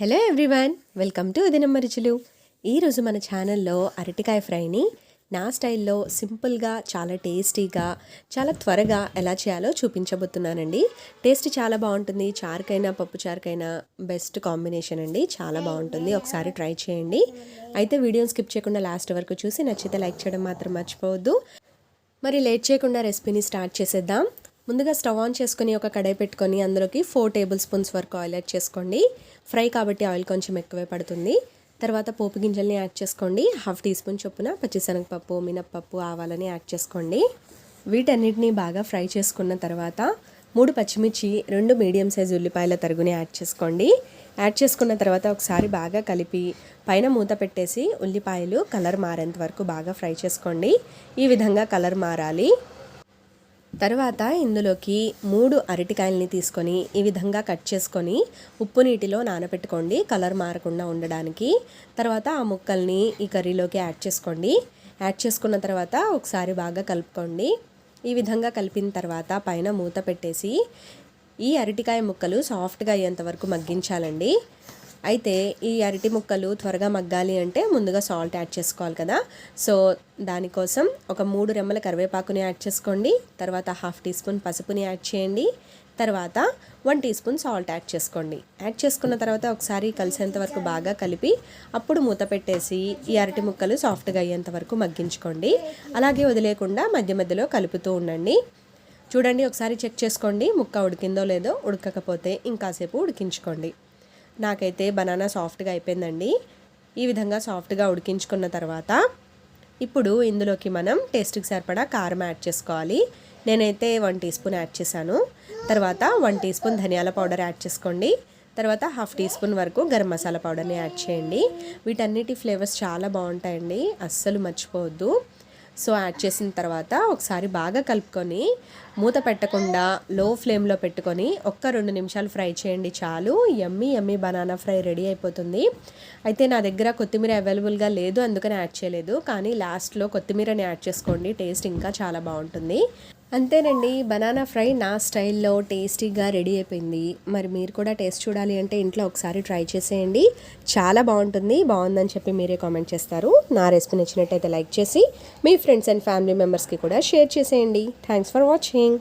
Hello everyone welcome to ఉదినమ్మ రుచులు ఈరోజు మన ఛానల్లో అరటికాయ ఫ్రైని నా స్టైల్లో సింపుల్గా చాలా టేస్టీగా చాలా త్వరగా ఎలా చేయాలో చూపించబోతున్నానండి. టేస్ట్ చాలా బాగుంటుంది చారుకైనా పప్పు చారుకైనా బెస్ట్ కాంబినేషన్ అండి. చాలా బాగుంటుంది ఒకసారి ట్రై చేయండి. అయితే వీడియోని స్కిప్ చేయకుండా లాస్ట్ వరకు చూసి నచ్చితే లైక్ చేయడం మాత్రం మర్చిపోవద్దు. మరి లేట్ చేయకుండా రెసిపీని స్టార్ట్ చేసేద్దాం. ముందుగా స్టవ్ ఆన్ చేసుకొని ఒక కడాయి పెట్టుకొని అందులోకి ఫోర్ టేబుల్ స్పూన్స్ వరకు ఆయిల్ యాడ్ చేసుకోండి. ఫ్రై కాబట్టి ఆయిల్ కొంచెం ఎక్కువే పడుతుంది. తర్వాత పోపు గింజల్ని యాడ్ చేసుకోండి. హాఫ్ టీ స్పూన్ చొప్పున పచ్చిశనగపప్పు మినప్పప్పు ఆవాలని యాడ్ చేసుకోండి. వీటన్నిటిని బాగా ఫ్రై చేసుకున్న తర్వాత మూడు పచ్చిమిర్చి రెండు మీడియం సైజ్ ఉల్లిపాయల తరుగుని యాడ్ చేసుకోండి. యాడ్ చేసుకున్న తర్వాత ఒకసారి బాగా కలిపి పైన మూత పెట్టేసి ఉల్లిపాయలు కలర్ మారేంత వరకు బాగా ఫ్రై చేసుకోండి. ఈ విధంగా కలర్ మారాలి. తర్వాత ఇందులోకి మూడు అరటికాయలని తీసుకొని ఈ విధంగా కట్ చేసుకొని ఉప్పు నీటిలో నానబెట్టుకోండి కలర్ మారకుండా ఉండడానికి. తర్వాత ఆ ముక్కల్ని ఈ కర్రీలోకి యాడ్ చేసుకోండి. యాడ్ చేసుకున్న తర్వాత ఒకసారి బాగా కలుపుకోండి. ఈ విధంగా కలిపిన తర్వాత పైన మూత పెట్టేసి ఈ అరటికాయ ముక్కలు సాఫ్ట్గా అయ్యేంత వరకు మగ్గించాలండి. అయితే ఈ అరటి ముక్కలు త్వరగా మగ్గాలి అంటే ముందుగా సాల్ట్ యాడ్ చేసుకోవాలి కదా. సో దానికోసం ఒక మూడు రెమ్మల కరివేపాకుని యాడ్ చేసుకోండి. తర్వాత హాఫ్ టీ స్పూన్ పసుపుని యాడ్ చేయండి. తర్వాత one teaspoon salt add చేసుకోండి. యాడ్ చేసుకున్న తర్వాత ఒకసారి కలిసేంత వరకు బాగా కలిపి అప్పుడు మూత పెట్టేసి ఈ అరటి ముక్కలు సాఫ్ట్గా అయ్యేంత వరకు మగ్గించుకోండి. అలాగే వదిలేకుండా మధ్య మధ్యలో కలుపుతూ ఉండండి. చూడండి ఒకసారి చెక్ చేసుకోండి. ముక్క ఉడికిందో లేదో ఉడకకపోతే ఇంకాసేపు ఉడికించుకోండి. నాకైతే బనానా సాఫ్ట్గా అయిపోయిందండి. ఈ విధంగా సాఫ్ట్గా ఉడికించుకున్న తర్వాత ఇప్పుడు ఇందులోకి మనం టేస్ట్కి సరిపడా కారం యాడ్ చేసుకోవాలి. నేనైతే వన్ టీ స్పూన్ యాడ్ చేశాను. తర్వాత వన్ టీ స్పూన్ ధనియాల పౌడర్ యాడ్ చేసుకోండి. తర్వాత హాఫ్ టీ స్పూన్ వరకు గరం మసాలా పౌడర్ని యాడ్ చేయండి. వీటన్నిటి ఫ్లేవర్స్ చాలా బాగుంటాయండి. అస్సలు మర్చిపోవద్దు. సో యాడ్ చేసిన తర్వాత ఒకసారి బాగా కలుపుకొని మూత పెట్టకుండా లో ఫ్లేమ్లో పెట్టుకొని ఒక్క రెండు నిమిషాలు ఫ్రై చేయండి చాలు. ఎమ్మి ఎమ్మి బనానా ఫ్రై రెడీ అయిపోతుంది. అయితే నా దగ్గర కొత్తిమీర అవైలబుల్గా లేదు అందుకని యాడ్ చేయలేదు. కానీ లాస్ట్లో కొత్తిమీరని యాడ్ చేసుకోండి టేస్ట్ ఇంకా చాలా బాగుంటుంది. అంతేనండి. బనానా ఫ్రై నా స్టైల్లో టేస్టీగా రెడీ అయిపోయింది. మరి మీరు కూడా టేస్ట్ చూడాలి అంటే ఇంట్లో ఒకసారి ట్రై చేసేయండి. చాలా బాగుంటుంది. బాగుందని చెప్పి మీరే కామెంట్ చేస్తారు. నా రెసిపీ నచ్చినట్టయితే లైక్ చేసి మీ ఫ్రెండ్స్ అండ్ ఫ్యామిలీ మెంబర్స్కి కూడా షేర్ చేసేయండి. Thanks for watching.